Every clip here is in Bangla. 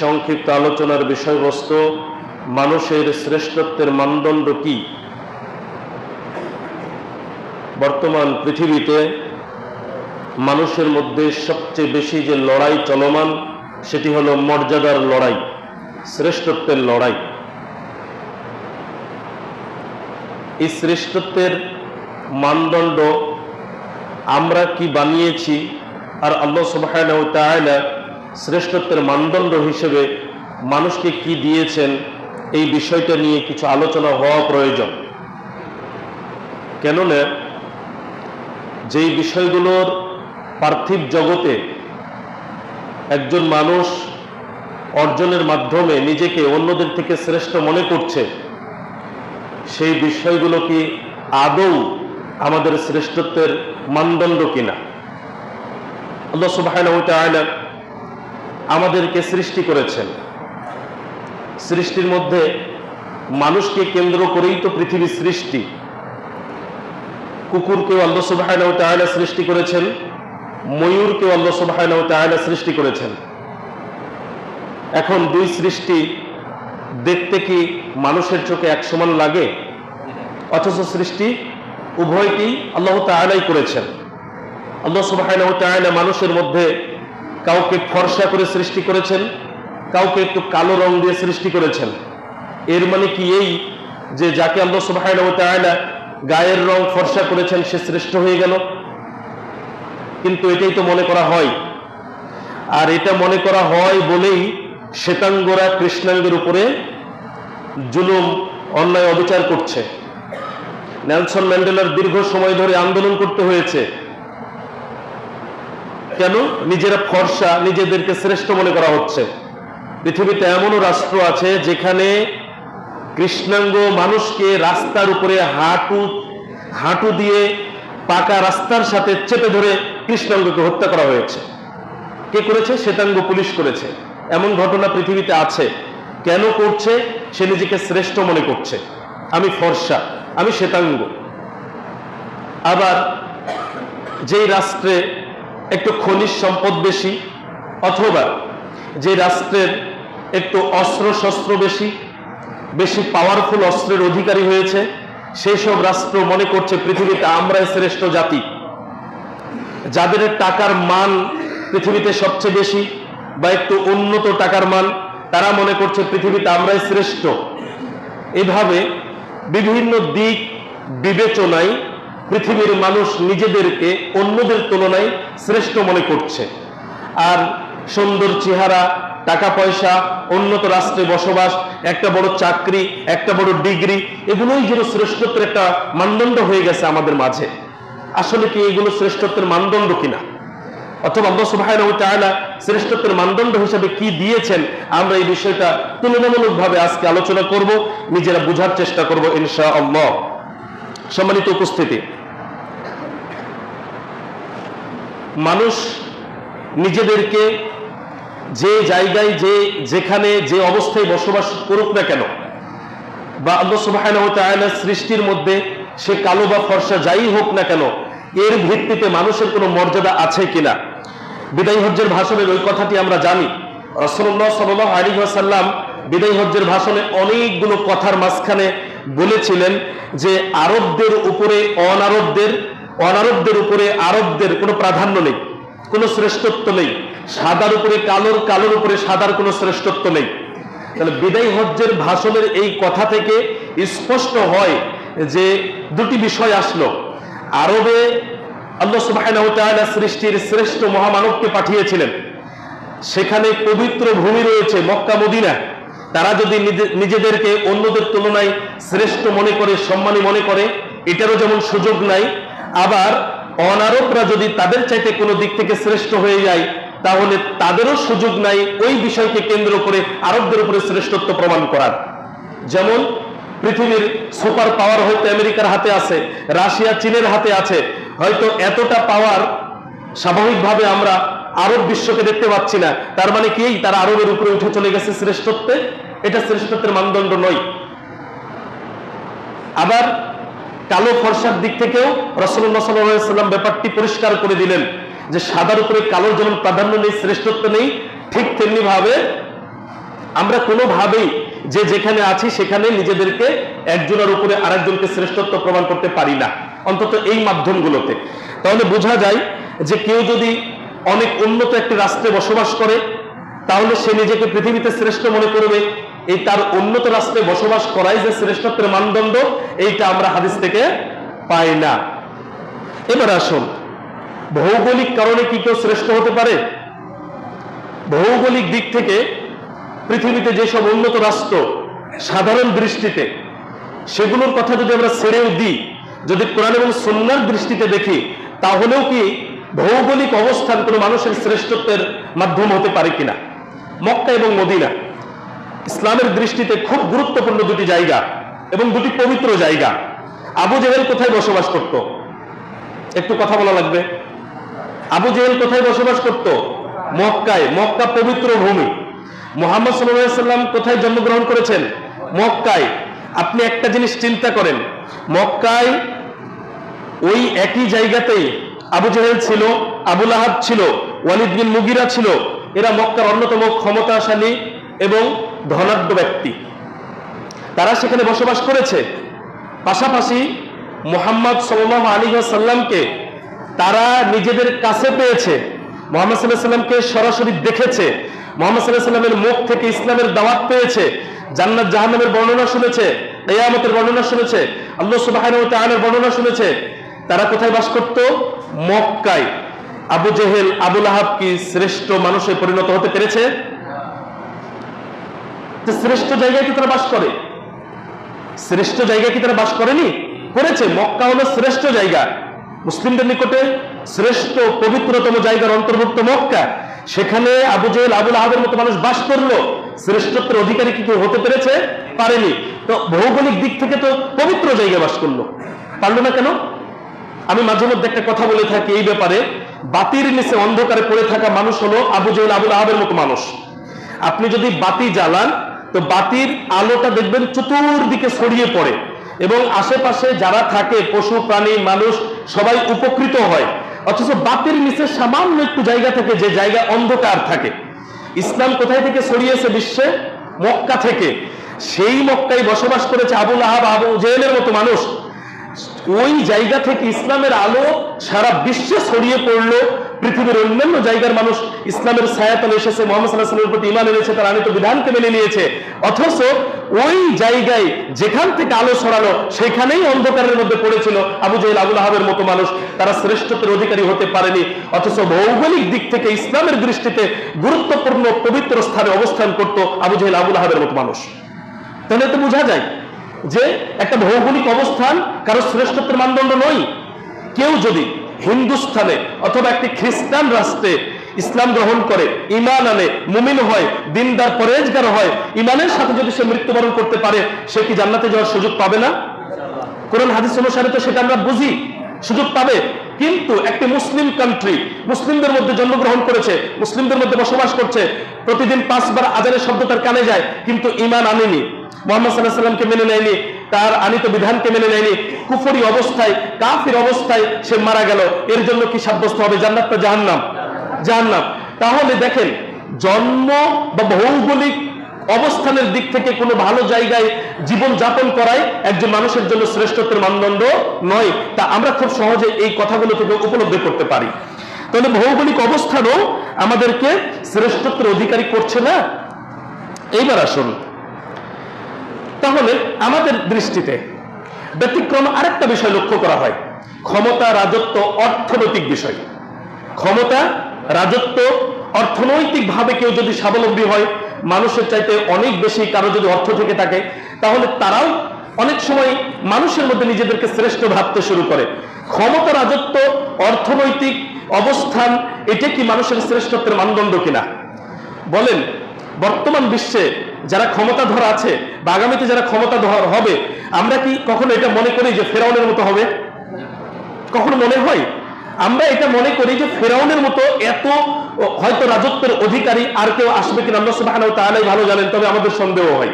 সংক্ষিপ্ত আলোচনার বিষয়বস্তু, মানুষের শ্রেষ্ঠত্বের মানদণ্ড কি? বর্তমান পৃথিবীতে মানুষের মধ্যে সবচেয়ে বেশি যে লড়াই চলমান, সেটি হলো মর্যাদার লড়াই, শ্রেষ্ঠত্বের লড়াই। এই শ্রেষ্ঠত্বের মানদণ্ড আমরা কি বানিয়েছি? আর আল্লাহ তাআলা শ্রেষ্ঠত্বের মানদণ্ড হিসেবে মানুষকে কি দিয়েছেন এই বিষয়টা নিয়ে কিছু আলোচনা হওয়া প্রয়োজন। কেননা যেই বিষয়গুলোর পার্থিব জগতে একজন মানুষ অর্জনের মাধ্যমে নিজেকে অন্যদের থেকে শ্রেষ্ঠ মনে করছে, সেই বিষয়গুলো কি আদৌ আমাদের শ্রেষ্ঠত্বের মানদণ্ড কিনা? আল্লাহ তাআলা আমাদেরকে সৃষ্টি করেছেন। সৃষ্টির মধ্যে মানুষকে কেন্দ্র করেই তো পৃথিবীর সৃষ্টি। কুকুরকেও আল্লাহ সুবহানাহু ওয়া তাআলা সৃষ্টি করেছেন, ময়ূরকেও আল্লাহ সুবহানাহু ওয়া তাআলা সৃষ্টি করেছেন। এখন দুই সৃষ্টি দেখতে কি মানুষের চোখে এক সমান লাগে? অথচ সৃষ্টি উভয়টি আল্লাহ তাআলাই করেছেন। আল্লাহ তাআলা মানুষের মধ্যে কাউকে ফর্সা করে সৃষ্টি করেছেন, কাউকে একটু কালো রং দিয়ে সৃষ্টি করেছেন। এর মানে কি এই যে যাকে আল্লাহ তাআলা গায়ের রং ফর্সা করেছেন, সে শ্রেষ্ঠ হয়ে গেল? কিন্তু এটাই তো মনে করা হয়। আর এটা মনে করা হয় বলেই শ্বেতাঙ্গরা কৃষ্ণাঙ্গের উপরে জুলুম, অন্যায়, অবিচার করছে। নেলসন ম্যান্ডেলার দীর্ঘ সময় ধরে আন্দোলন করতে হয়েছে। কেন? নিজেরা ফর্সা, নিজেদেরকে শ্রেষ্ঠ মনে করা হচ্ছে। পৃথিবীতে এমনও রাষ্ট্র আছে যেখানে কৃষ্ণাঙ্গ মানুষকে রাস্তার উপরে হাঁটু হাঁটু দিয়ে পাকা রাস্তার সাথে চেপে ধরে কৃষ্ণাঙ্গকে হত্যা করা হয়েছে। কে করেছে? শ্বেতাঙ্গ পুলিশ করেছে। এমন ঘটনা পৃথিবীতে আছে। কেন করছে? সে নিজেকে শ্রেষ্ঠ মনে করছে। আমি ফর্সা, আমি শ্বেতাঙ্গ। আবার যেই রাষ্ট্রে একটু খনিজ সম্পদ বেশি, অথবা যে রাষ্ট্রের একটু অস্ত্র শস্ত্র বেশি বেশি পাওয়ারফুল অস্ত্রের অধিকারী হয়েছে সেই সব রাষ্ট্র মনে করছে পৃথিবীতে আমরাই শ্রেষ্ঠ জাতি। যাদের টাকার মান পৃথিবীতে সবচেয়ে বেশি বা একটু উন্নত টাকার মান, তারা মনে করছে পৃথিবীতে আমরাই শ্রেষ্ঠ। এভাবে বিভিন্ন দিক বিবেচনায় পৃথিবীর মানুষ নিজেদেরকে অন্যদের তুলনায় শ্রেষ্ঠ মনে করছে। আর সুন্দর চেহারা, টাকা পয়সা, উন্নত রাষ্ট্রে বসবাস, একটা বড় চাকরি, একটা বড় ডিগ্রি, এগুলোই যেন শ্রেষ্ঠত্বের একটা মানদণ্ড হয়ে গেছে আমাদের মাঝে। আসলে কি এগুলো শ্রেষ্ঠত্বের মানদণ্ড কিনা? অথবা আল্লাহ সুবহানাহু শ্রেষ্ঠত্বের মানদণ্ড হিসেবে কি দিয়েছেন? আমরা এই বিষয়টা তুলনামূলকভাবে আজকে আলোচনা করব, নিজেরা বোঝার চেষ্টা করব ইনশাআল্লাহ। সম্মানিত উপস্থিতি। মানুষ নিজেদেরকে যে জায়গায়, যে যেখানে, যে অবস্থায় বসবাস করুক না কেন, বা আল্লাহ সৃষ্টির মধ্যে সে কালো বা ফর্সা যাই হোক না কেন, এর ভিত্তিতে মানুষের কোনো মর্যাদা আছে কিনা? বিদায় হজ্জের ভাষণের ওই কথাটি আমরা জানি। রসল্লাহ সাল আলী সাল্লাম বিদায় হজ্জের ভাষণে অনেকগুলো কথার মাঝখানে বলেছিলেন যে আরবদের উপরে অনারবদের অনারবদের উপরে আরবদের কোনো প্রাধান্য নেই, কোনো শ্রেষ্ঠত্ব নেই। সাদার উপরে কালোর কালোর উপরে সাদার কোনো শ্রেষ্ঠত্ব নেই। তাহলে বিদায় হজ্জের ভাষণের এই কথা থেকে স্পষ্ট হয় যে দুটি বিষয় আসলো। আরবে আল্লাহ সৃষ্টির শ্রেষ্ঠ মহামানবকে পাঠিয়েছিলেন। সেখানে পবিত্র ভূমি রয়েছে মক্কা, মদিনা। তারা যদি নিজেদেরকে অন্যদের তুলনায় শ্রেষ্ঠ মনে করে, সম্মানী মনে করে, এটারও যেমন সুযোগ নাই, আবার অনারবরা যদি তাদের চাইতে কোনো দিক থেকে শ্রেষ্ঠ হয়ে যায়, তাহলে তাদেরও সুযোগ নাই ওই বিষয়কে কেন্দ্র করে আরবদের উপরে শ্রেষ্ঠত্ব প্রমাণ করার। যেমন পৃথিবীর সুপার পাওয়ার হয়তো আমেরিকার হাতে আছে, রাশিয়া চীনের হাতে আছে, হয়তো এতটা পাওয়ার স্বাভাবিকভাবে আমরা আরব বিশ্বকে দেখতে পাচ্ছি না। তার মানে কি? তারা আরবের উপরে উঠে চলে গেছে শ্রেষ্ঠত্বে। এটা শ্রেষ্ঠত্বের মানদণ্ড নয়। আবার কালো ফর্সার দিক থেকেও রসল্লাহ সাল্লাম ব্যাপারটি পরিষ্কার করে দিলেন যে সাদার উপরে কালোর যেমন প্রাধান্য নেই, শ্রেষ্ঠত্ব নেই, ঠিক তেমনি ভাবে আমরা কোনোভাবেই যে যেখানে আছি সেখানে নিজেদেরকে একজনের উপরে আরেকজনকে শ্রেষ্ঠত্ব প্রমাণ করতে পারি না, অন্তত এই মাধ্যমগুলোতে। তাহলে বোঝা যায় যে কেউ যদি অনেক উন্নত একটি রাষ্ট্রে বসবাস করে, তাহলে সে নিজেকে পৃথিবীতে শ্রেষ্ঠ মনে করবে। এই তার উন্নত রাষ্ট্রে বসবাস করাই যে শ্রেষ্ঠত্বের মানদণ্ড, এইটা আমরা হাদিস থেকে পাই না। এবার আসুন, ভৌগোলিক কারণে কি কেউ শ্রেষ্ঠ হতে পারে? ভৌগোলিক দিক থেকে পৃথিবীতে যেসব উন্নত রাষ্ট্র সাধারণ দৃষ্টিতে, সেগুলোর কথা যদি আমরা ছেড়েও দিই, যদি কোরআন এবং সন্ন্যার দৃষ্টিতে দেখি, তাহলেও কি ভৌগোলিক অবস্থান কোনো মানুষের শ্রেষ্ঠত্বের মাধ্যম হতে পারে কিনা? মক্কা এবং মদিনা। ইসলামের দৃষ্টিতে খুব গুরুত্বপূর্ণ দুটি জায়গা এবং দুটি পবিত্র জায়গা। আবু জেহেল কোথায় বসবাস করত? একটু কথা বলা লাগবে। আবু জেহেল কোথায় বসবাস করত? মক্কায়। মক্কা পবিত্র ভূমি। মোহাম্মদ সাল্লাম কোথায় জন্মগ্রহণ করেছেন? মক্কায়। আপনি একটা জিনিস চিন্তা করেন। মক্কায় ওই একই জায়গাতেই আবু জেহেল ছিল আবুল আহাব ছিল, ওয়ালিদ বিন মুগিরা ছিল। এরা মক্কার অন্যতম ক্ষমতাশালী এবং ধনাঢ্য ব্যক্তি। তারা সেখানে বসবাস করেছে। পাশাপাশি মোহাম্মদ সাল্লাহ আলী সাল্লামকে তারা নিজেদের কাছে পেয়েছে। মোহাম্মদ সাল্লাহ সাল্লামকে সরাসরি দেখেছে। মোহাম্মদ সাল্লাহ সাল্লামের মুখ থেকে ইসলামের দাওয়াত পেয়েছে। জান্নাত জাহান্নামের বর্ণনা শুনেছে। কেয়ামতের বর্ণনা শুনেছে। আল্লাহ সুবাহানের বর্ণনা শুনেছে। তারা কোথায় বাস করত? মক্কায়। আবু জেহেল, আবুল আহাব কি শ্রেষ্ঠ মানুষে পরিণত হতে পেরেছে? যে শ্রেষ্ঠ জায়গায় কি তারা বাস করে? শ্রেষ্ঠ জায়গায় কি তারা বাস করেনি? করেছে। মক্কা হলো শ্রেষ্ঠ জায়গা। মুসলিমদের নিকটে শ্রেষ্ঠ পবিত্রতম জায়গার অন্তর্ভুক্ত মক্কা। সেখানে আবু জেহেল আবুল আহাবের মতো মানুষ বাস করল। শ্রেষ্ঠত্বের অধিকারী কি কেউ হতে পেরেছে? পারেনি। তো ভৌগোলিক দিক থেকে তো পবিত্র জায়গায় বাস করল। পারল না কেন? আমি মাঝে মধ্যে একটা কথা বলে থাকি এই ব্যাপারে। বাতির নিচে অন্ধকারে পড়ে থাকা মানুষ হলো আবু জেহেল আবুল আহাবের মতো মানুষ। আপনি যদি বাতি জ্বালান তো বাতির আলোটা দেখবেন চতুর্দিকে ছড়িয়ে পড়ে। এবং আশেপাশে যারা থাকে, পশু, প্রাণী, মানুষ, সবাই উপকৃত হয়। অথচ বাতির নিচে সামান্য একটু জায়গা থেকে, যে জায়গা অন্ধকার থাকে। ইসলাম কোথায় থেকে ছড়িয়েছে বিশ্বে? মক্কা থেকে। সেই মক্কায় বসবাস করেছে আবুল আহাব আবু জেহেলের মতো মানুষ। ওই জায়গা থেকে ইসলামের আলো সারা বিশ্বে ছড়িয়ে পড়ল। পৃথিবীর অন্যান্য জায়গার মানুষ ইসলামের ছায়াতলে এসেছে, মোহাম্মদ সাল্লাহামের প্রতি ইমান এনেছে, তার আনিত বিধানকে মেনে নিয়েছে। অথচ ওই জায়গায় যেখান থেকে আলো ছড়ানো সেখানেই অন্ধকারের মধ্যে পড়েছিল আবু জাহিল, আবুল আহাবের মতো মানুষ। তারা শ্রেষ্ঠত্বের অধিকারী হতে পারেনি, অথচ ভৌগোলিক দিক থেকে ইসলামের দৃষ্টিতে গুরুত্বপূর্ণ পবিত্র স্থানে অবস্থান করত আবু জাহিল, আবুল আহাবের মতো মানুষ। তাহলে তো বোঝা যায় যে একটা ভৌগোলিক অবস্থান কারও শ্রেষ্ঠত্বের মানদণ্ড নয়। কেউ যদি হিন্দুস্থানে অথবা একটি খ্রিস্টান রাষ্ট্রে ইসলাম গ্রহণ করে ইমান আনে, মুমিন হয়, দিনদার পরেজগার হয় ইমানের সাথে যদি সে মৃত্যুবরণ করতে পারে, সে কি জান্নাতে যাওয়ার সুযোগ পাবে না? কোরআন, হাদিস অনুসারে তো সেটা আমরা বুঝি, সুযোগ পাবে। কিন্তু একটি মুসলিম কান্ট্রি মুসলিমদের মধ্যে জন্মগ্রহণ করেছে, মুসলিমদের মধ্যে বসবাস করছে, প্রতিদিন পাঁচবার আজানের শব্দ তার কানে যায়, কিন্তু ইমান আনেনি। মোহাম্মদ সাল্লাহ সাল্লামকে মেনে নেয়নি। তার আনিত বিধানকে মেনে নেয়নি। কুফরি অবস্থায়, কাফির অবস্থায় সে মারা গেল। এর জন্য কি সাব্যস্ত হবে? জান্নাত না জাহান্নাম? জাহান্নাম। তাহলে দেখেন, জন্ম বা ভৌগোলিক অবস্থানের দিক থেকে কোনো ভালো জায়গায় জীবন যাপন করাই একজন মানুষের জন্য শ্রেষ্ঠত্বের মানদণ্ড নয়। তা আমরা খুব সহজে এই কথাগুলো থেকে উপলব্ধি করতে পারি। তাহলে ভৌগোলিক অবস্থানও আমাদেরকে শ্রেষ্ঠত্বের অধিকারী করছে না? এইবার আসুন। তাহলে আমাদের দৃষ্টিতে ব্যতিক্রম আরেকটা বিষয় লক্ষ্য করা হয়। ক্ষমতা, রাজত্ব, অর্থনৈতিক বিষয়। ক্ষমতা, রাজত্ব অর্থনৈতিক ভাবে কেউ যদি স্বাবলম্বী হয়, মানুষের চাইতে অনেক বেশি কারও যদি অর্থ থেকে থাকে, তাহলে তারাও অনেক সময় মানুষের মধ্যে নিজেদেরকে শ্রেষ্ঠ ভাবতে শুরু করে। ক্ষমতা, রাজত্ব, অর্থনৈতিক অবস্থান, এটা কি মানুষের শ্রেষ্ঠত্বের মানদণ্ড কিনা? বলেন বর্তমান বিশ্বে যারা ক্ষমতাধর আছে বা আগামীতে যারা ক্ষমতাধর হবে, আমরা কি কখনো এটা মনে করি যে ফেরাউনের মতো হবে? কখনো মনে হয়? আমরা এটা মনে করি যে ফেরাউনের মতো এত হয়তো রাজত্বের অধিকারী আর কেউ আসবে কিনা আল্লাহ সুবহানাহু ওয়া তাআলাই ভালো জানেন, তবে আমাদের সন্দেহ হয়।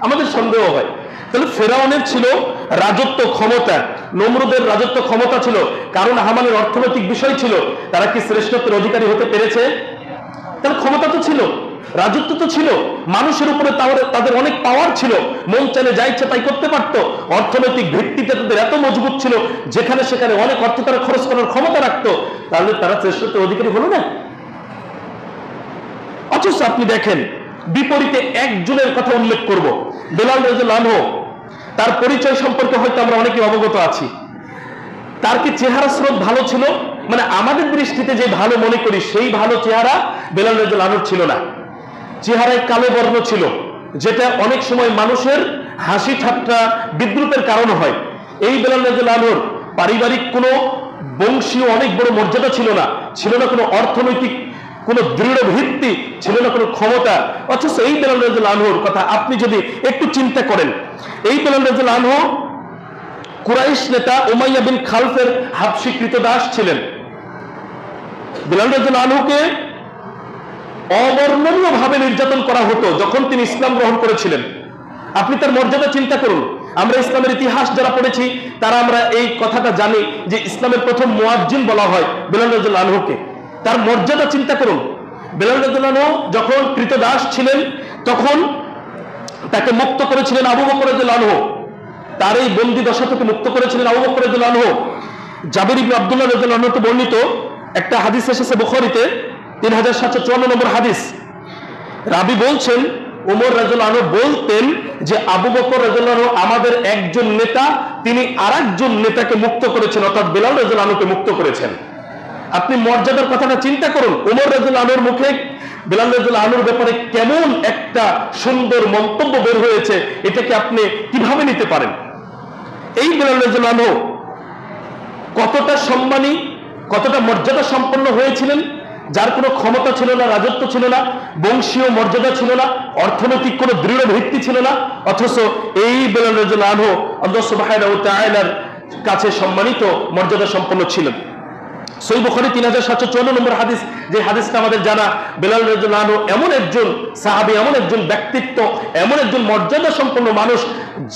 আমাদের সন্দেহ হয়। তাহলে ফেরাউনের ছিল রাজত্ব ক্ষমতা, নমরুদের রাজত্ব ক্ষমতা ছিল, কারণ হামানের অর্থনৈতিক বিষয় ছিল, তারা কি শ্রেষ্ঠত্বের অধিকারী হতে পেরেছে? তার ক্ষমতা তো ছিল। রাজত্ব তো ছিল। মানুষের উপরে তাদের- অনেক পাওয়ার ছিল। মন চাইলে যা ইচ্ছা তাই করতে পারতো। অর্থনৈতিক ভিত্তিতে তাদের এত মজবুত ছিল, যেখানে সেখানে অনেক অর্থ তারা খরচ করার ক্ষমতা রাখতো। তাহলে তারা শ্রেষ্ঠত্বের অধিকারী হলো না? অথচ আপনি দেখেন, বিপরীতে একজনের কথা উল্লেখ করব। বেলাল রাজু তার পরিচয় সম্পর্কে হয়তো আমরা অনেকে অবগত আছি। তার কি চেহারা স্রোত ভালো ছিল? মানে আমাদের দৃষ্টিতে যে ভালো মনে করি, সেই ভালো চেহারা বেলাল রাজু লানুর ছিল না। চেহারায় কালো বর্ণ ছিল, যেটা অনেক সময় মানুষের হাসি ঠাট্টা, বিদ্রুপের কারণ হয়। এই বেলাল রাজু লানুর পারিবারিক কোনো বংশীয় অনেক বড় মর্যাদা ছিল না ছিল না কোনো অর্থনৈতিক কোনো দৃঢ় ভিত্তি, ছিল না কোনো ক্ষমতা। অথচ এই বেলাল রাজুল কথা আপনি যদি একটু চিন্তা করেন, এই বেলাল রাজুল আনহু কুরাইশ নেতা উমাইয়া বিন খালফের হাফসি দাস ছিলেন। বেলাল রাজুল আনহুকে অবর্ণনীয় ভাবে নির্যাতন করা হতো যখন তিনি ইসলাম গ্রহণ করেছিলেন। আপনি তার মর্যাদা চিন্তা করুন। আমরা ইসলামের ইতিহাস যারা পড়েছি, তারা আমরা এই কথাটা জানি যে ইসলামের প্রথম মুয়াজ্জিন বলা হয় বেলাল রাজুল আনহুকে। তার মর্যাদা চিন্তা করুন। বেলাল রাজুল আনহু যখন কৃতদাস ছিলেন, তখন তাকে মুক্ত করেছিলেন আবু বকর রাজুল আনহু। তার এই বন্দি দশা থেকে মুক্ত করেছিলেন আবু বকর রাজুল আনহু। জাবির ইবনে আব্দুল্লাহ রাজুল আনহুকে বর্ণিত একটা হাদিস এসেছে বুখারীতে। তিন হাজার সাতশো চুয়ান্ন নম্বর হাদিস। রাবি বলছেন, উমর রাজুল আনু বলতেন যে, আবু বকর রাজুল আনু আমাদের একজন নেতা, তিনি আর নেতাকে মুক্ত করেছেন, অর্থাৎ বেলাল রাজুল আনুকে মুক্ত করেছেন। আপনি মর্যাদার কথাটা চিন্তা করুন, উমর রাজুল আনুর মুখে বেলাল রাজুল আনুর ব্যাপারে কেমন একটা সুন্দর মন্তব্য বের হয়েছে, এটাকে আপনি কীভাবে নিতে পারেন? এই বেলাল রাজুল আনু কতটা সম্মানী, কতটা মর্যাদা সম্পন্ন হয়েছিলেন যার কোনো ক্ষমতা ছিল না, রাজত্ব ছিল না, বংশীয় মর্যাদা ছিল না, অর্থনৈতিক কোনো দৃঢ় ভিত্তি ছিল না, অথচ এই বেলাল রাজুল লাভ আল্লাহ সুবাহ কাছে সম্মানিত মর্যাদা সম্পন্ন ছিলেন। সই বুখারি তিন হাজার সাতশো চুয়ান্ন নম্বর হাদিস, যে হাদিসটা আমাদের জানা, বেলাল আনহু এমন একজন সাহাবী, এমন একজন ব্যক্তিত্ব, এমন একজন মর্যাদা সম্পন্ন মানুষ,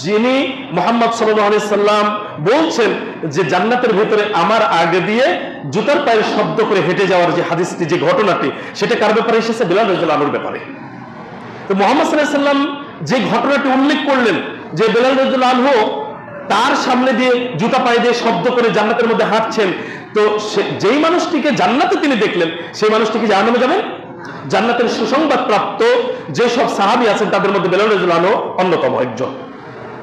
যিনি মোহাম্মদ সাল্লাহ আলি সাল্লাম বলছেন যে জান্নাতের ভিতরে আমার আগে দিয়ে জুতার পায়ের শব্দ করে হেঁটে যাওয়ার যে হাদিসটি, যে ঘটনাটি, সেটা কার ব্যাপারে এসেছে? বেলাল রাজুল আনুর ব্যাপারে। তো মোহাম্মদ সাল্লাহ সাল্লাম যে ঘটনাটি উল্লেখ করলেন, যে বেলাল রাজুল আনহু তার সামনে দিয়ে জুতা পায়ে দিয়ে শব্দ করে জান্নাতের মধ্যে হাঁটছেন। তো যেই মানুষটিকে জান্নাতে তিনি দেখলেন, সেই মানুষটিকে জানানো যাবেন? জান্নাতের সুসংবাদ প্রাপ্ত যেসব সাহাবি আছেন, তাদের মধ্যে বেলাল রাজুল আলো অন্যতম একজন।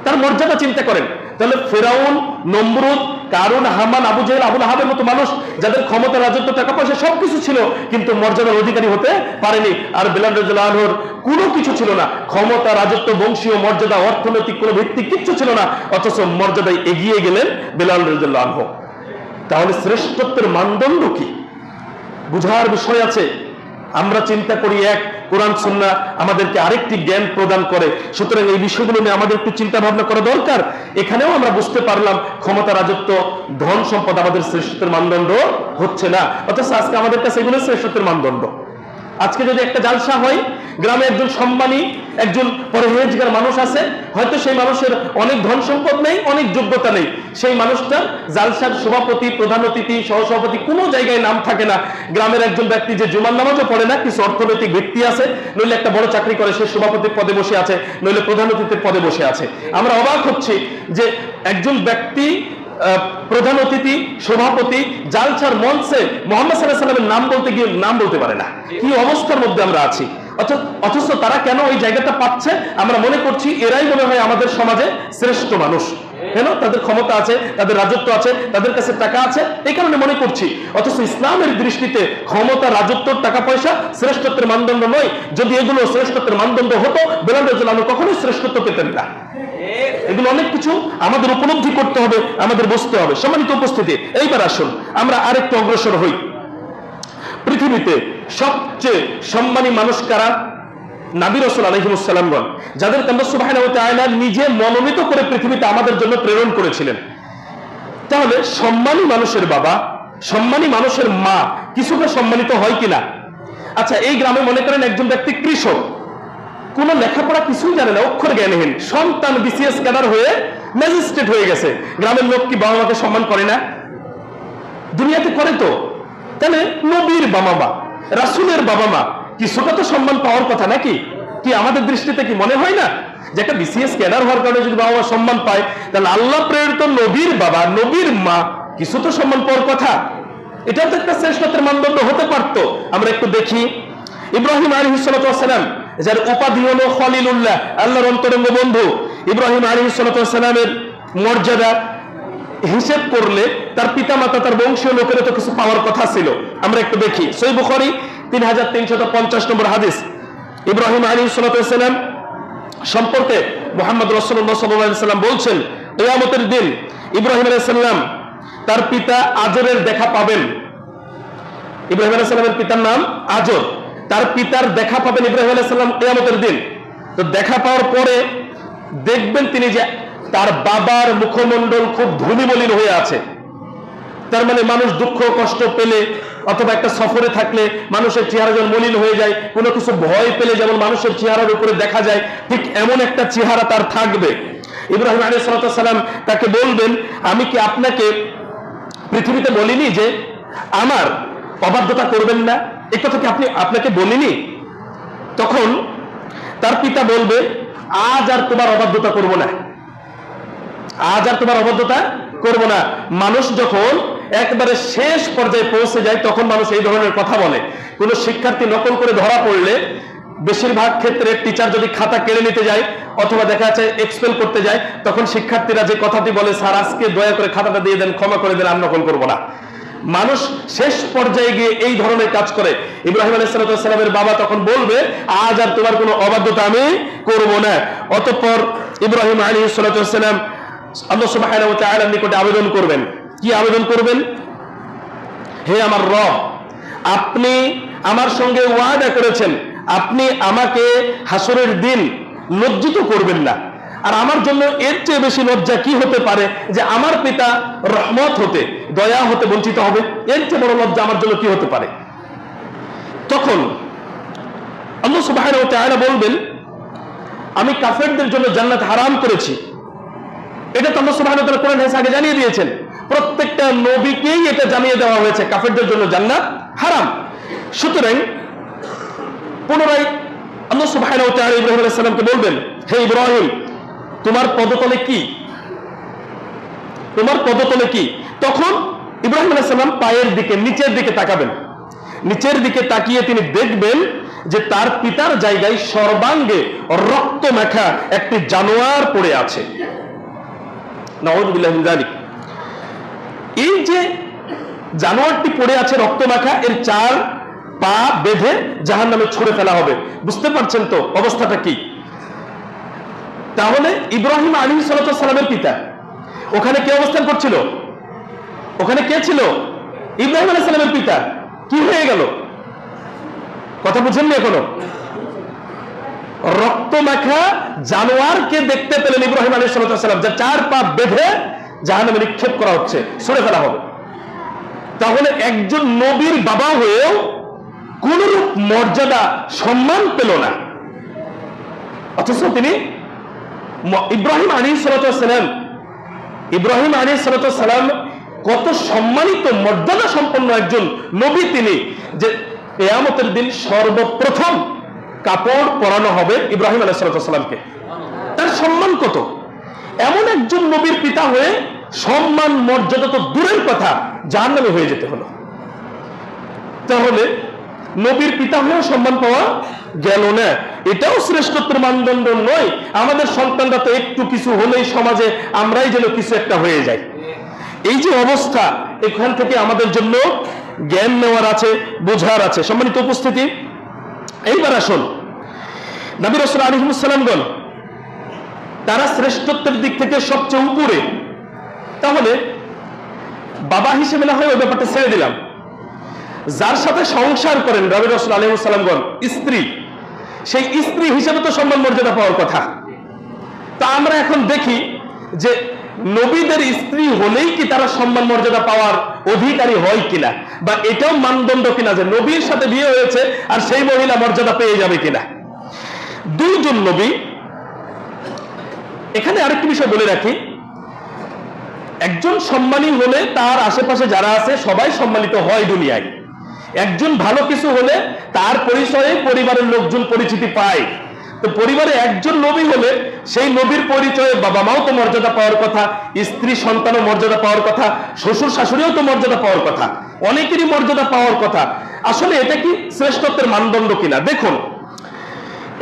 তার মর্যাদা চিন্তা করেন। তাহলে ফেরাউন, নমরুদ কারুন, হামান, আবু জাহেল, আবুল আহাবের মতো মানুষ যাদের ক্ষমতা, রাজত্ব, টাকা পয়সা সবকিছু ছিল, কিন্তু মর্যাদার অধিকারী হতে পারেনি। আর বেলাল রাজুল্লাহ আনহর কোনো কিছু ছিল না। ক্ষমতা, রাজত্ব, বংশীয় মর্যাদা, অর্থনৈতিক কোনো ভিত্তি কিচ্ছু ছিল না, অথচ মর্যাদায় এগিয়ে গেলেন বেলাল রাজুল্লাহ তাহলে শ্রেষ্ঠত্বের মানদণ্ড কি? বুঝার বিষয় আছে। আমরা চিন্তা করি এক, কোরআন, সুন্না আমাদেরকে আরেকটি জ্ঞান প্রদান করে। সুতরাং এই বিষয়গুলো নিয়ে আমাদের একটু চিন্তা ভাবনা করা দরকার। এখানেও আমরা বুঝতে পারলাম ক্ষমতা, রাজত্ব, ধন সম্পদ আমাদের শ্রেষ্ঠত্বের মানদণ্ড হচ্ছে না। অথচ আজকে আমাদের কাছে এগুলো শ্রেষ্ঠত্বের মানদণ্ড। আজকে যদি একটা জালসা হয়, গ্রামে একজন সম্মানী, একজন পরহেজগার মানুষ আছে, হয়তো সেই মানুষের অনেক ধন সম্পদ নেই, অনেক যোগ্যতা নেই। সেই মানুষটার জালসার সভাপতি, প্রধান অতিথি, সহসভাপতি কোনো জায়গায় নাম থাকে না। গ্রামের একজন ব্যক্তি যে জুমার নামাজও পড়ে না, কিছু অর্থনৈতিক ভিত্তি আছে, নইলে একটা বড় চাকরি করে, সে সভাপতির পদে বসে আছে, নইলে প্রধান অতিথির পদে বসে আছে। আমরা অবাক হচ্ছি যে একজন ব্যক্তি প্রধান অতিথি, সভাপতি জালসার মঞ্চে মোহাম্মদ সাল্লাহ সাল্লামের নাম বলতে গিয়ে নাম বলতে পারে না। কি অবস্থার মধ্যে আমরা আছি? অথচ- অথচ তারা কেন ওই জায়গাটা পাচ্ছে? আমরা মনে করছি এরাই মনে হয় আমাদের সমাজে শ্রেষ্ঠ মানুষ। কেন? তাদের ক্ষমতা আছে, তাদের রাজত্ব আছে, তাদের কাছে টাকা আছে, এই কারণে মনে করছি। অথচ ইসলামের দৃষ্টিতে ক্ষমতা, রাজত্ব, টাকা, পয়সা শ্রেষ্ঠত্বের মানদণ্ড নয়। যদি এগুলো শ্রেষ্ঠত্বের মানদণ্ড হতো, বেলাল রাজুল কখনোই শ্রেষ্ঠত্ব পেতেন না। এগুলো অনেক কিছু আমাদের উপলব্ধি করতে হবে, আমাদের বুঝতে হবে। সম্মানিত উপস্থিতি, এইবার আসুন, আমরা আরেকটু অগ্রসর হই। পৃথিবীতে সবচেয়ে সম্মানী মানুষ কারা? নাবি রসুল আলহিমুসাল্লামগণ যাদের কান্দা সুবাহ নিজে মনোনীত করে পৃথিবীতে আমাদের জন্য প্রেরণ করেছিলেন। তাহলে সম্মানী মানুষের বাবা, সম্মানী মানুষের মা কিছুটা সম্মানিত হয় কিনা? আচ্ছা এই গ্রামে মনে করেন একজন ব্যক্তি কৃষক। কোন লেখাপড়া কিছুই জানে না, অক্ষর জ্ঞানহীন। সন্তান বিসিএস ক্যাডার হয়ে ম্যাজিস্ট্রেট হয়ে গেছে। গ্রামের লোক কি বাবা মাকে সম্মান করে না? দুনিয়াতে করে তো। তাহলে নবীর বাবা মা, রাসুলের বাবা মা কিছুটা তো সম্মান পাওয়ার কথা নাকি? কি আমাদের দৃষ্টিতে কি মনে হয় না যে একটা বিসিএস ক্যাডার হওয়ার কারণে যদি বাবা সম্মান পায়, তাহলে আল্লাহ প্রেরিত নবীর বাবা, নবীর মা কিছু তো সম্মান পাওয়ার কথা? এটা তো একটা শ্রেষ্ঠত্বের মানদণ্ড হতে পারতো। আমরা একটু দেখি। ইব্রাহিম আলী সালাম, যার উপাধি হলো খলিলুল্লাহ, আল্লাহর অন্তরঙ্গ বন্ধু ইব্রাহিম আলী সালামের মর্যাদা হিসেব করলে তার পিতা মাতা তার বংশীয় লোকের তো কিছু পাওয়ার কথা ছিল। আমরা একটু দেখি। সই বুখারি তিন হাজার তিনশত পঞ্চাশ নম্বর হাদিস। ইব্রাহিম আলী সালাম সম্পর্কে মোহাম্মদ সাল্লাম বলছেন দিন ইব্রাহিম আলাইসাল্লাম তার পিতা আজরের দেখা পাবেন। ইব্রাহিম আলাইসাল্লামের পিতার নাম আজর। তার পিতার দেখা পাবেন ইব্রাহিম আলাইসাল্লাম দিন। তো দেখা পাওয়ার পরে দেখবেন তিনি যে তার বাবার মুখমণ্ডল খুব ধূলিমলিন হয়ে আছে। তার মানে মানুষ দুঃখ কষ্ট পেলে অথবা একটা সফরে থাকলে মানুষের চেহারা যেমন মলিন হয়ে যায়, কোনো কিছু ভয় পেলে যেমন মানুষের চেহারার উপরে দেখা যায়, ঠিক এমন একটা চেহারা তার থাকবে। ইব্রাহিম আলী সালাম তাকে বলবেন, আমি কি আপনাকে পৃথিবীতে বলিনি যে আমার অবাধ্যতা করবেন না? এ কথা কি আপনি আপনাকে বলিনি? তখন তার পিতা বলবে, আজ আর তোমার অবাধ্যতা করব না। আজ আর তোমার অবদ্ধতা করব না। মানুষ যখন একবারে শেষ পর্যায়ে পৌঁছে যায়, তখন মানুষ এই ধরনের কথা বলে। কোন শিক্ষার্থী নকল করে ধরা পড়লে বেশিরভাগ ক্ষেত্রে টিচার যদি খাতা কেড়ে নিতে যায় অথবা দেখা যাচ্ছে এক্সপেল করতে যায়, তখন শিক্ষার্থীরা যে কথাটি বলে, স্যার, আজকে দয়া করে খাতাটা দিয়ে দেন, ক্ষমা করে দেন, আর নকল করব না। মানুষ শেষ পর্যায়ে গিয়ে এই ধরনের কাজ করে। ইব্রাহিম আলাইসালামের বাবা তখন বলবে, আজ আর তোমার কোনো অবাধ্যতা আমি করব না। অতঃপর ইব্রাহিম আলী সালাম আল্লাহ সুবাহান ও নিকটে আবেদন করবেন। কি আবেদন করবেন? হে আমার রব, আপনি আমার সঙ্গে ওয়াদা করেছেন, আপনি আমাকে হাসরের দিন লজ্জিত করবেন না। আর আমার জন্য এর চেয়ে বেশি লজ্জা কি হতে পারে যে আমার পিতা রহমত হতে, দয়া হতে বঞ্চিত হবে? এর চেয়ে বড় লজ্জা আমার জন্য কি হতে পারে? তখন তাআলা বলবেন, আমি কাফেরদের জন্য জান্নাত হারাম করেছি। এটা তো ওয়া তাআলা কোরআন হাদিস আগে জানিয়ে দিয়েছেন। প্রত্যেকটা নবীকেই এটা জানিয়ে দেওয়া হয়েছে, কাফেরদের জন্য জান্নাত হারাম। সুতরাং পুনরায় আল্লাহ ইব্রাহিম বলবেন, হে ইব্রাহিম, তোমার পদতলে কি? তোমার পদতলে কি? তখন ইব্রাহিম পায়ের দিকে, নিচের দিকে তাকাবেন। নিচের দিকে তাকিয়ে তিনি দেখবেন যে তার পিতার জায়গায় সর্বাঙ্গে রক্ত মাখা একটি জানোয়ার পড়ে আছে। যালিক। এই যে জানোয়ারটি পড়ে আছে রক্ত মাখা, এর চার পা বেঁধে জাহান নামে ছুড়ে ফেলা হবে। বুঝতে পারছেন তো অবস্থাটা কি? তাহলে ইব্রাহিম আলী সালামের পিতা, ওখানে কে অবস্থান করছিল? ওখানে কে ছিল? ইব্রাহিম আলী সালামের পিতা। কি হয়ে গেল? কথা বুঝেননি এখনও? রক্ত মাখা জানোয়ারকে দেখতে পেলেন ইব্রাহিম আলী সালাম, যা চার পা বেঁধে জাহান্নামে নিক্ষেপ করা হচ্ছে। সরে ফেলা হবে। তাহলে একজন নবীর বাবা হয়েও কোনরূপ মর্যাদা, সম্মান পেল না। অথচ তিনি ইব্রাহিম আলী সালাম, ইব্রাহিম আলী সালাম কত সম্মানিত মর্যাদা সম্পন্ন একজন নবী তিনি যে কেয়ামতের দিন সর্বপ্রথম কাপড় পরানো হবে ইব্রাহিম আলাইসালামকে তার সম্মান কত? এমন একজন নবীর পিতা হয়ে সম্মান, মর্যাদা তো দূরের কথা যার নামে হয়ে যেতে হলো। তাহলে নবীর পিতা হয়েও সম্মান পাওয়া গেল না? এটাও শ্রেষ্ঠত্বের মানদণ্ড নয়। আমাদের সন্তানরা তো একটু কিছু হলেই সমাজে আমরাই যেন কিছু একটা হয়ে যাই। এই যে অবস্থা, এখান থেকে আমাদের জন্য জ্ঞান নেওয়ার আছে, বোঝার আছে। সম্মানিত উপস্থিতি, এইবার আসুন। নবী রসুল আলিমুসালামগণ তারা শ্রেষ্ঠত্বের দিক থেকে সবচেয়ে উপরে। তাহলে বাবা হিসেবে না হয় ওই ব্যাপারটা ছেড়ে দিলাম। যার সাথে সংসার করেন রবি রসুল আলহিমসালামগণ স্ত্রী। সেই স্ত্রী হিসেবে তো সম্মান মর্যাদা পাওয়ার কথা। তা আমরা এখন দেখি যে নবীদের স্ত্রী হলেই কি তারা সম্মান মর্যাদা পাওয়ার অধিকারী হয় কিনা? বা এটাও মানদণ্ড কিনা যে নবীর সাথে বিয়ে হয়েছে আর সেই মহিলা মর্যাদা পেয়ে যাবে কিনা? দুইজন নবী এখানে আরেকটি বিষয় বলে রাখি। একজন সম্মানী হলে তার আশেপাশে যারা আছে, সবাই সম্মানিত হয় দুনিয়ায়। একজন ভালো কিছু হলে তার পরিচয়ে পরিবারের লোকজন পরিচিতি পায়। তো পরিবারে একজন নবী হলে সেই নবীর পরিচয়ে বাবা মাও তো মর্যাদা পাওয়ার কথা, স্ত্রী সন্তানও মর্যাদা পাওয়ার কথা, শ্বশুর শাশুড়িও তো মর্যাদা পাওয়ার কথা, অনেকেরই মর্যাদা পাওয়ার কথা। আসলে এটা কি শ্রেষ্ঠত্বের মানদণ্ড কিনা? দেখুন,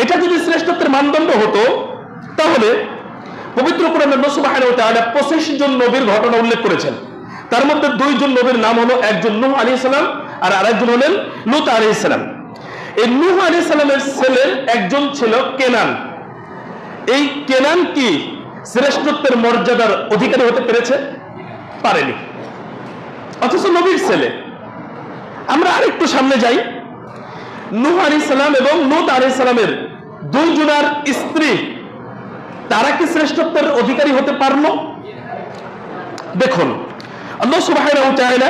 এটা যদি শ্রেষ্ঠত্বের মানদণ্ড হতো, তাহলে পবিত্র কোরআনে পঁচিশ জন নবীর ঘটনা উল্লেখ করেছেন। তার মধ্যে দুইজন নবীর নাম হলো একজন নূহ আলী সালাম আর আরেকজন হলেন লুত আলী সালাম। এই নূহ আলী সালামের ছেলের একজন ছিল কেনান। এই কেনান কি শ্রেষ্ঠত্বের মর্যাদার অধিকারী হতে পেরেছে? পারেনি। অথচ নবীর ছেলে। আমরা আরেকটু সামনে যাই। নূহ আলী সালাম এবং লুত আলী সালামের দুইজনার স্ত্রী তারা কি শ্রেষ্ঠত্বের অধিকারী হতে পারল? দেখুন, আল্লাহ তাআলা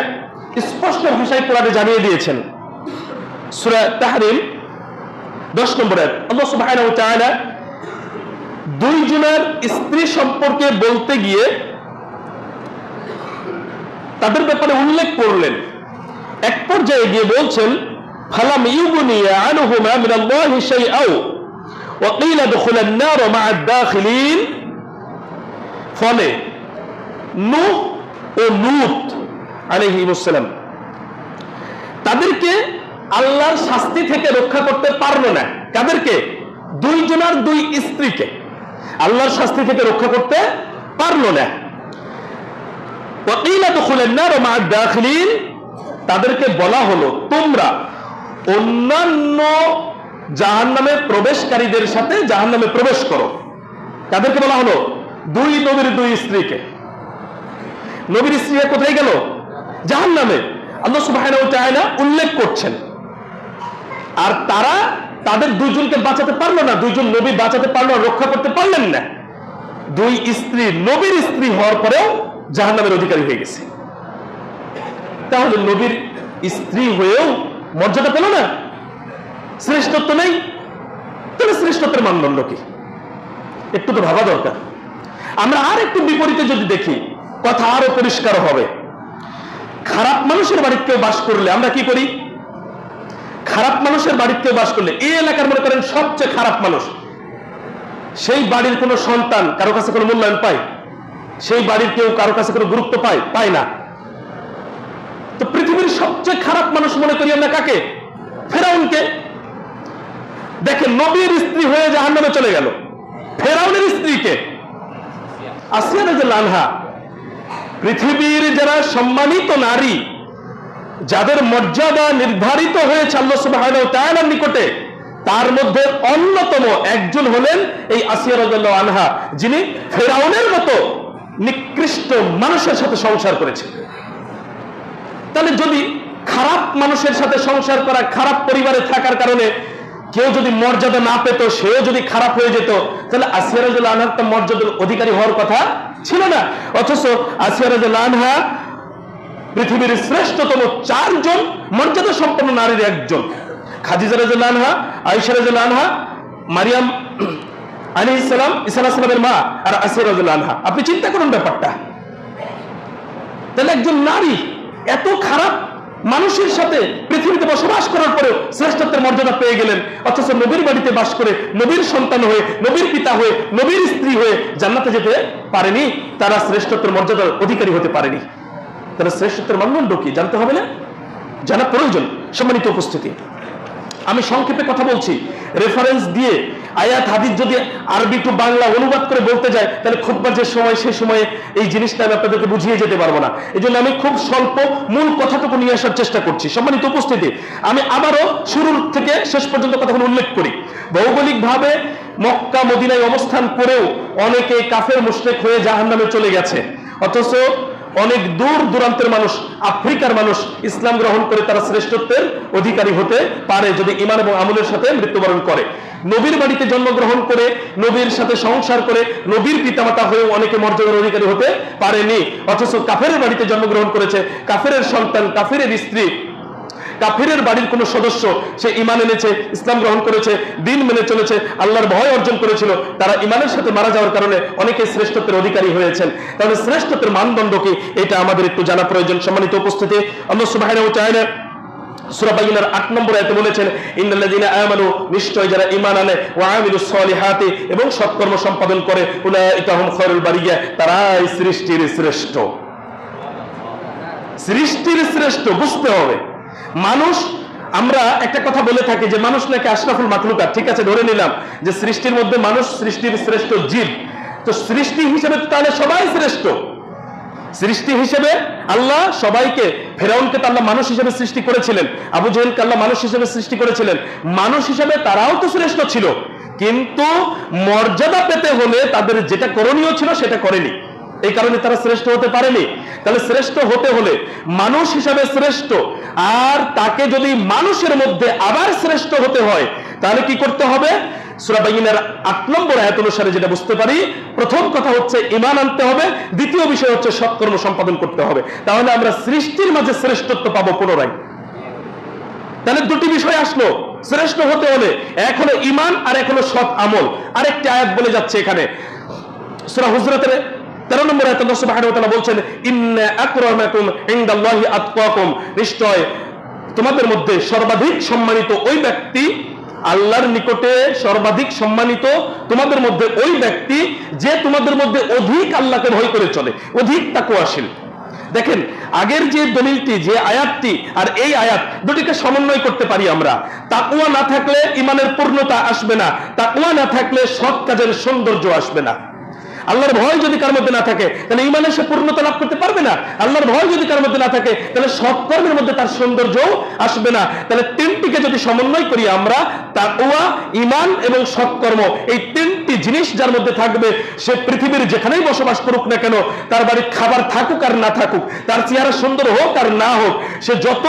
স্পষ্ট ভাষায় কোরআনে জানিয়ে দিয়েছেন, সূরা তাহরিম 10 নম্বর আল্লাহ সুবহানাহু ওয়া তাআলা দুইজনের স্ত্রী সম্পর্কে বলতে গিয়ে তাদের ব্যাপারে উল্লেখ করলেন। এক পর্যায়ে গিয়ে বলছেন, ফালাম ইউবনিয়া আনহুমা মিনাল্লাহি শাইআউ ফলে আলাইহিমুসসালাম তাদেরকে আল্লাহর শাস্তি থেকে রক্ষা করতে পারল না। কাদেরকে? দুইজনার দুই স্ত্রীকে আল্লাহর শাস্তি থেকে রক্ষা করতে পারল না। তাদেরকে বলা হলো, তোমরা অন্যান্য জাহান্নামে প্রবেশকারীদের সাথে জাহান্নামে প্রবেশ করো। তাদেরকে বলা হলো? দুই নবীর দুই স্ত্রীকে। নবীর স্ত্রীরা কোথায় গেল জাহান নামে আল্লাহ তাআলা উল্লেখ করছেন। আর তারা তাদের দুইজনকে বাঁচাতে পারল না, দুইজন নবী বাঁচাতে পারল রক্ষা করতে পারলেন না। দুই স্ত্রী নবীর স্ত্রী হওয়ার পরেও জাহান্নামের অধিকারী হয়ে গেছে। তাহলে নবীর স্ত্রী হয়েও মর্যাদা পেল না? শ্রেষ্ঠত্ব নেই তাহলে শ্রেষ্ঠত্বের মানদণ্ড কি? একটু তো ভাবা দরকার। আমরা আর একটু বিপরীতে যদি দেখি, কথা আরও পরিষ্কার হবে। খারাপ মানুষের বাড়িতে কেউ বাস করলে আমরা কি করি? খারাপ মানুষের বাড়িতে কেউ বাস করলে, এই এলাকার মনে করেন সবচেয়ে খারাপ মানুষ। সেই বাড়ির কোনো সন্তান কারও কাছে কোনো মূল্যায়ন পায়? সেই বাড়ির কেউ কারও কাছে কোনো গুরুত্ব পায়? পায় না। তো পৃথিবীর সবচেয়ে খারাপ মানুষ মনে করি আমরা কাকে? ফেরাউনকে। দেখেন নবীর স্ত্রী হয়ে জাহান নামে চলে গেল। ফেরাউনের স্ত্রীকে। আসিয়া আনহা, পৃথিবীর যারা সম্মানিত নারী, যাদের মর্যাদা নির্ধারিত হয়েছে আল্লাহ তাআলার নিকটে, তার মধ্যে অন্যতম একজন হলেন এই আসিয়া রাদিয়াল্লাহু আনহা, যিনি ফেরাউনের মতো নিকৃষ্ট মানুষের সাথে সংসার করেছে তাহলে যদি খারাপ মানুষের সাথে সংসার করা, খারাপ পরিবারে থাকার কারণে কেউ যদি মর্যাদা না পেত, সেও যদি খারাপ হয়ে যেত, তাহলে আসিয়া রাজুল আনহার তো মর্যাদার অধিকারী হওয়ার কথা ছিল না। অথচ আসিয়া রাজুল আনহা পৃথিবীর শ্রেষ্ঠতম চারজন মর্যাদা সম্পন্ন নারীর একজন। খাদিজা রাজুল আনহা, আয়েশা রাজুল আনহা, মারিয়াম আলী ইসলাম ইসা সালামের মা আর আসিয়া রাজুল আনহা। আপনি চিন্তা করুন ব্যাপারটা। তাহলে একজন নারী এত খারাপ মানুষের সাথে পৃথিবীতে বসবাস করার পরেও শ্রেষ্ঠত্বের মর্যাদা পেয়ে গেলেন। অথচ নবীর বাড়িতে বাস করে নবীর সন্তান হয়ে, নবীর পিতা হয়ে, নবীর স্ত্রী হয়ে জান্নাতে যেতে পারেনি, তারা শ্রেষ্ঠত্বের মর্যাদার অধিকারী হতে পারেনি। তারা শ্রেষ্ঠত্বের মানদণ্ড কি জানতে হবে না? জানা প্রয়োজন, সম্মানিত উপস্থিতি। আমি সংক্ষেপে কথা বলছি। রেফারেন্স দিয়ে আয়াত, হাদিস যদি আরবি টু বাংলা অনুবাদ করে বলতে যায়, তাহলে খুববার যে সময় সেই সময়ে এই জিনিসটা আমি আপনাদেরকে বুঝিয়ে যেতে পারব না। এই জন্য আমি খুব স্বল্প মূল কথাটুকু নিয়ে আসার চেষ্টা করছি। সম্মানিত উপস্থিতি, আমি আবারও শুরুর থেকে শেষ পর্যন্ত কথাগুলো উল্লেখ করি। ভৌগোলিকভাবে মক্কা, মদিনায় অবস্থান করেও অনেকে কাফের, মুশরেক হয়ে জাহান নামে চলে গেছে। অথচ অনেক দূর দূরান্তের মানুষ, আফ্রিকার মানুষ ইসলাম গ্রহণ করে তারা শ্রেষ্ঠত্বের অধিকারী হতে পারে যদি ইমান এবং আমলের সাথে মৃত্যুবরণ করে। নবীর বাড়িতে জন্মগ্রহণ করে, নবীর সাথে সংসার করে, নবীর পিতামাতা হয়েও অনেকে মর্যাদার অধিকারী হতে পারেনি। অথচ কাফের বাড়িতে জন্মগ্রহণ করেছে কাফের সন্তান কাফের স্ত্রী কাফিরের বাড়ির কোন সদস্য সে ইমান এনেছে, ইসলাম গ্রহণ করেছে, দিন মেনে চলেছে, আল্লাহর ভয় অর্জন করেছিল, তারা ইমানের সাথে মারা যাওয়ার কারণে অনেকে শ্রেষ্ঠত্বের অধিকারী হয়েছেন। তাহলে শ্রেষ্ঠত্বের মানদণ্ড কি? এটা আমাদের একটু জানা প্রয়োজন। সম্মানিত উপস্থিতি, আল্লাহ সুবাহ চায় না সূরা বাইনার 8 নম্বর আয়াতে বলেছেন, ইন্নাল্লাযীনা আমানু, নিশ্চয় যারা ঈমান আনে, ওয়া আমিলুস সলিহাতি এবং সৎকর্ম সম্পাদন করে, উলাইকা হুম খায়রুল বারিয়া তারাই সৃষ্টির শ্রেষ্ঠ। সৃষ্টির শ্রেষ্ঠ, বুঝতে হবে। মানুষ, আমরা একটা কথা বলে থাকি যে মানুষ নাকি আশরাফুল মাখলুকাত, ঠিক আছে, ধরে নিলাম যে সৃষ্টির মধ্যে মানুষ সৃষ্টির শ্রেষ্ঠ জীব। তো সৃষ্টি হিসেবে তাহলে সবাই শ্রেষ্ঠ। সৃষ্টি হিসেবে আল্লাহ সবাইকে, ফেরাউনকে আল্লাহ মানুষ হিসেবে সৃষ্টি করেছিলেন, আবু জহেলকে আল্লাহ মানুষ হিসেবে সৃষ্টি করেছিলেন। মানুষ হিসেবে তারাও তো শ্রেষ্ঠ ছিল, কিন্তু মর্যাদা পেতে হলে তাদের যেটা করণীয় ছিল সেটা করেনি। এই কারণে তারা শ্রেষ্ঠ হতে পারেনি। তাহলে শ্রেষ্ঠ হতে হলে মানুষ হিসাবে শ্রেষ্ঠ। আর তাকে যদি মানুষের মধ্যে আবার শ্রেষ্ঠ হতে হয়, তাহলে কি করতে হবে? আট নম্বর আয়াত অনুসারে যেটা বুঝতে পারি, প্রথম কথা হচ্ছে ইমান আনতে হবে, দ্বিতীয় বিষয় হচ্ছে সৎকর্ম সম্পাদন করতে হবে। তাহলে আমরা সৃষ্টির মাঝে শ্রেষ্ঠত্ব পাবো পুনরায়। তাহলে দুটি বিষয় আসলো, শ্রেষ্ঠ হতে হলে এক হলো ইমান আর এক হলো সৎ আমল। আরেকটি আয়াত বলে যাচ্ছে এখানে। সূরা হুজরাতের 13 নম্বর আয়াতে আল্লাহ সুবহানাহু ওয়া তাআলা বলছেন, ইন্না আকরামাকুম ইনদাল্লাহি আতকাকুম। নিশ্চয় তোমাদের মধ্যে সর্বাধিক সম্মানিত ওই ব্যক্তি, আল্লাহর নিকটে সর্বাধিক সম্মানিত তোমাদের মধ্যে ওই ব্যক্তি যে তোমাদের মধ্যে অধিক আল্লাহকে ভয় করে চলে, অধিক তাকওয়াশীল দেখেন, আগের যে দলিলটি, যে আয়াতটি আর এই আয়াত দুটিকে সমন্বয় করতে পারি আমরা। তাকুয়া না থাকলে ইমানের পূর্ণতা আসবে না, তাকুয়া না থাকলে সৎ কাজের সৌন্দর্য আসবে না। আল্লাহর ভয় যদি কার মধ্যে না থাকে, তাহলে ইমানের সে পূর্ণতা লাভ করতে পারবে না। আল্লাহর ভয় যদি কার মধ্যে না থাকে, তাহলে সৎকর্মের মধ্যে তার সৌন্দর্য আসবে না। তাহলে তিনটিকে যদি সমন্বয় করি আমরা তাকুয়া ইমান এবং সৎকর্ম এই তিনটি জিনিস যার মধ্যে থাকবে, সে পৃথিবীর যেখানেই বসবাস করুক না কেন, তার বাড়ির খাবার থাকুক আর না থাকুক, তার চেহারা সুন্দর হোক আর না হোক, সে যত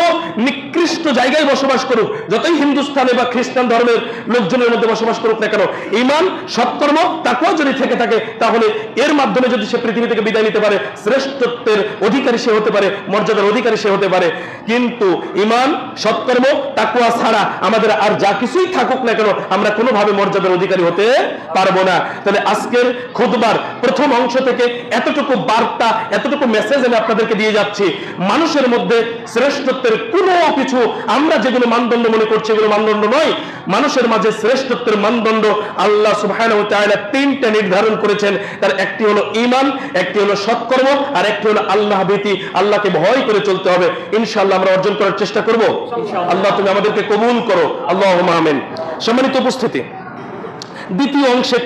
নিকৃষ্ট জায়গায় বসবাস করুক, যতই হিন্দুস্থানে বা খ্রিস্টান ধর্মের লোকজনের মধ্যে বসবাস করুক না কেন ইমান সৎকর্ম তাকুয়া যদি থেকে থাকে, তাহলে এর মাধ্যমে যদি সে পৃথিবী থেকে বিদায় নিতে পারে, শ্রেষ্ঠত্বের অধিকারী সে হতে পারে, মর্যাদার অধিকারী সে হতে পারে। কিন্তু ইমান সৎকর্ম তাকুয়া ছাড়া আমাদের আর যা কিছুই থাকুক না কেন, আমরা কোনোভাবে মর্যাদার অধিকারী হতে পারব না। তাহলে আজকের খুদবার প্রথম অংশ থেকে এতটুকু বার্তা, এতটুকু মেসেজ আমি আপনাদেরকে দিয়ে যাচ্ছি। মানুষের মধ্যে শ্রেষ্ঠত্বের কোনো কিছু, আমরা যেগুলো মানদণ্ড মনে করছি এগুলো মানদণ্ড নয়, মানুষের মাঝে শ্রেষ্ঠত্বের মানদণ্ড আল্লাহ সুবহানাহু তিনটা নির্ধারণ করেছেন। তার একটি হলো ইমান একটি হলো সৎকর্ম আর একটি হলো আল্লাহ ভীতি। আল্লাহকে ভয় করে চলতে হবে। ইনশাআল্লাহ আমরা অর্জন করার চেষ্টা করব। আল্লাহ তুমি আমাদেরকে কবুল করো। আল্লাহ মাহমেন সম্মানিত উপস্থিতি। দ্বিতীয় অংশে